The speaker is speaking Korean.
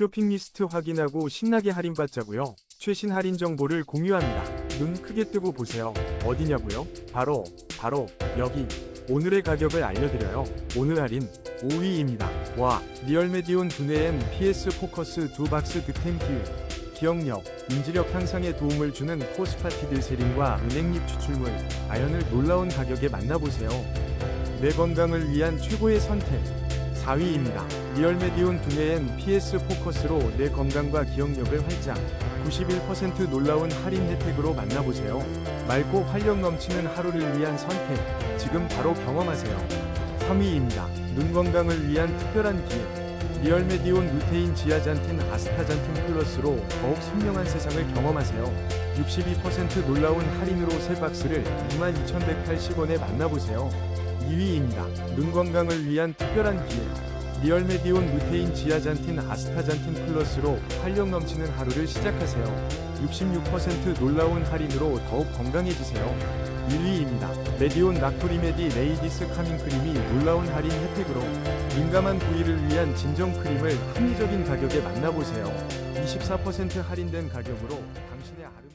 쇼핑 리스트 확인하고 신나게 할인받자고요. 최신 할인 정보를 공유합니다. 눈 크게 뜨고 보세요. 어디냐고요? 바로 바로 여기. 오늘의 가격을 알려드려요. 오늘 할인 5위입니다. 와, 리얼메디온 두뇌엔 PS 포커스 두 박스 득템 기획. 기억력, 인지력 향상에 도움을 주는 포스파티드 세린과 은행잎 추출물, 아연을 놀라운 가격에 만나보세요. 내 건강을 위한 최고의 선택. 4위입니다. 리얼메디온 두뇌엔 PS 포커스로 내 건강과 기억력을 활짝 91% 놀라운 할인 혜택으로 만나보세요. 맑고 활력 넘치는 하루를 위한 선택. 지금 바로 경험하세요. 3위입니다. 눈 건강을 위한 특별한 기회. 리얼메디온 루테인 지아잔틴 아스타잔틴 플러스로 더욱 선명한 세상을 경험하세요. 62% 놀라운 할인으로 세 박스를 22,180원에 만나보세요. 2위입니다. 눈 건강을 위한 특별한 기회. 리얼메디온 루테인 지아잔틴 아스타잔틴 플러스로 활력 넘치는 하루를 시작하세요. 66% 놀라운 할인으로 더욱 건강해지세요. 1위입니다. 메디온 나토리메디 레이디스 카밍 크림이 놀라운 할인 혜택으로 민감한 부위를 위한 진정 크림을 합리적인 가격에 만나보세요. 24% 할인된 가격으로 당신의 아름